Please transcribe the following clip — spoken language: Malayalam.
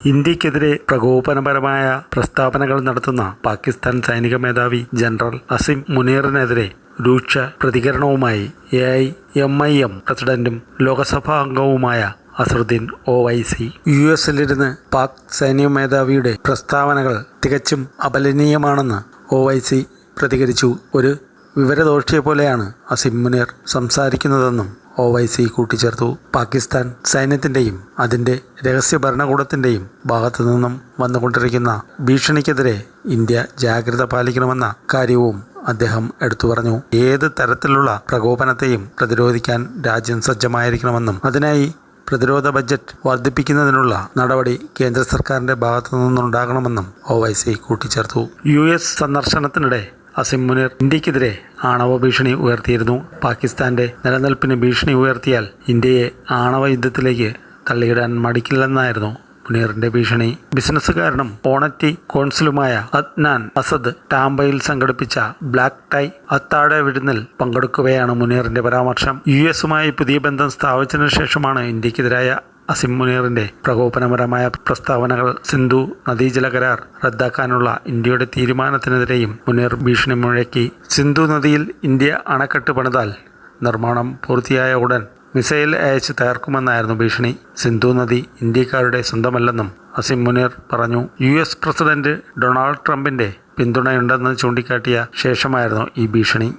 ഇന്ത്യക്കെതിരെ പ്രകോപനപരമായ പ്രസ്താവനകൾ നടത്തുന്ന പാകിസ്ഥാൻ സൈനിക മേധാവി ജനറൽ അസിം മുനീറിനെതിരെ രൂക്ഷ പ്രതികരണവുമായി A I M I M പ്രസിഡന്റും ലോകസഭാ അംഗവുമായ അസറുദ്ദീൻ ഒവൈസി യു എസിലിരുന്ന് പാക് സൈനിക മേധാവിയുടെ പ്രസ്താവനകൾ തികച്ചും അപലനീയമാണെന്ന് ഒവൈസി പ്രതികരിച്ചു. ഒരു വിവരദോഷിയെ പോലെയാണ് അസിം മുനീർ സംസാരിക്കുന്നതെന്നും ഒ വൈ സി കൂട്ടിച്ചേർത്തു. പാകിസ്ഥാൻ സൈന്യത്തിന്റെയും അതിന്റെ രഹസ്യ ഭരണകൂടത്തിന്റെയും ഭാഗത്തു നിന്നും വന്നുകൊണ്ടിരിക്കുന്ന ഭീഷണിക്കെതിരെ ഇന്ത്യ ജാഗ്രത പാലിക്കണമെന്ന കാര്യവും അദ്ദേഹം എടുത്തു പറഞ്ഞു. ഏത് തരത്തിലുള്ള പ്രകോപനത്തെയും പ്രതിരോധിക്കാൻ രാജ്യം സജ്ജമായിരിക്കണമെന്നും അതിനായി പ്രതിരോധ ബജറ്റ് വർദ്ധിപ്പിക്കുന്നതിനുള്ള നടപടി കേന്ദ്ര സർക്കാരിന്റെ ഭാഗത്തു നിന്നുണ്ടാകണമെന്നും ഒ വൈ സി കൂട്ടിച്ചേർത്തു. യു എസ് സന്ദർശനത്തിനിടെ അസിം മുനീർ ഇന്ത്യക്കെതിരെ ആണവ ഭീഷണി ഉയർത്തിയിരുന്നു. പാകിസ്ഥാന്റെ നിലനിൽപ്പിന് ഭീഷണി ഉയർത്തിയാൽ ഇന്ത്യയെ ആണവ യുദ്ധത്തിലേക്ക് തള്ളിയിടാൻ മടിക്കില്ലെന്നായിരുന്നു മുനീറിന്റെ ഭീഷണി. ബിസിനസ്സുകാരനും ഓണറ്റി കോൺസുലുമായ അദ്നാൻ അസദ് ടാംബയിൽ സംഘടിപ്പിച്ച ബ്ലാക്ക് ടൈ അത്താഴ വിരുന്നിൽ പങ്കെടുക്കുകയാണ് മുനീറിന്റെ പരാമർശം. യു എസുമായി പുതിയ ബന്ധം സ്ഥാപിച്ചതിനു ശേഷമാണ് ഇന്ത്യക്കെതിരായ അസിം മുനീറിന്റെ പ്രകോപനപരമായ പ്രസ്താവനകൾ സിന്ധു നദീജല കരാർ റദ്ദാക്കാനുള്ള ഇന്ത്യയുടെ തീരുമാനത്തിനെതിരെയും മുനീർ ഭീഷണി മുഴക്കി. സിന്ധു നദിയിൽ ഇന്ത്യ അണക്കെട്ട് പണിതാൽ നിർമ്മാണം പൂർത്തിയായ ഉടൻ മിസൈൽ അയച്ച് തകർക്കുമെന്നായിരുന്നു ഭീഷണി. സിന്ധു നദി ഇന്ത്യക്കാരുടെ സ്വന്തമല്ലെന്നും അസിം മുനീർ പറഞ്ഞു. യു എസ് പ്രസിഡന്റ് ഡൊണാൾഡ് ട്രംപിന്റെ പിന്തുണയുണ്ടെന്ന് ചൂണ്ടിക്കാട്ടിയ ശേഷമായിരുന്നു ഈ ഭീഷണി.